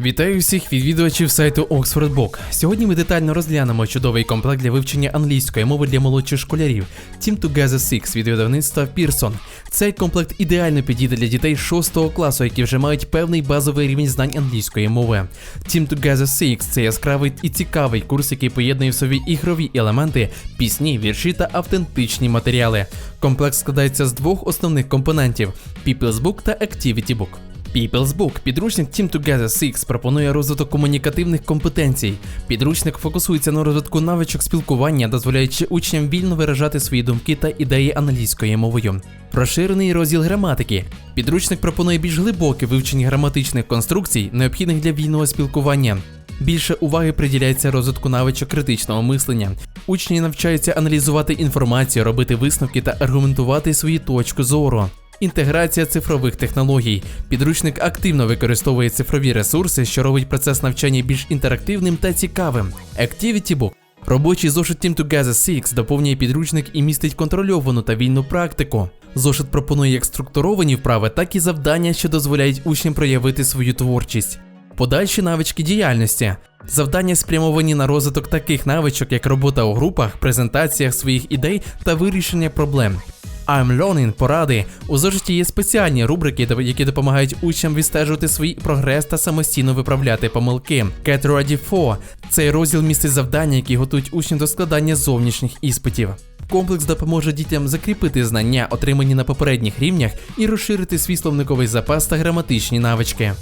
Вітаю всіх відвідувачів сайту Oxford Book. Сьогодні ми детально розглянемо чудовий комплект для вивчення англійської мови для молодших школярів Team Together 6 від видавництва Pearson. Цей комплект ідеально підійде для дітей 6 класу, які вже мають певний базовий рівень знань англійської мови. Team Together 6 – це яскравий і цікавий курс, який поєднує в собі ігрові елементи, пісні, вірші та автентичні матеріали. Комплект складається з двох основних компонентів: People's Book та Activity Book. People's Book – підручник Team Together 6 пропонує розвиток комунікативних компетенцій. Підручник фокусується на розвитку навичок спілкування, дозволяючи учням вільно виражати свої думки та ідеї англійською мовою. Розширений розділ граматики. Підручник пропонує більш глибоке вивчення граматичних конструкцій, необхідних для вільного спілкування. Більше уваги приділяється розвитку навичок критичного мислення. Учні навчаються аналізувати інформацію, робити висновки та аргументувати свою точку зору. Інтеграція цифрових технологій. Підручник активно використовує цифрові ресурси, що робить процес навчання більш інтерактивним та цікавим. Activity Book. Робочий зошит Team Together 6 доповнює підручник і містить контрольовану та вільну практику. Зошит пропонує як структуровані вправи, так і завдання, що дозволяють учням проявити свою творчість. Подальші навички діяльності. Завдання спрямовані на розвиток таких навичок, як робота у групах, презентаціях своїх ідей та вирішення проблем. I'm Learning поради. У зошиті є спеціальні рубрики, які допомагають учням відстежувати свій прогрес та самостійно виправляти помилки. Get Ready For – цей розділ містить завдання, які готують учнів до складання зовнішніх іспитів. Комплекс допоможе дітям закріпити знання, отримані на попередніх рівнях, і розширити свій словниковий запас та граматичні навички.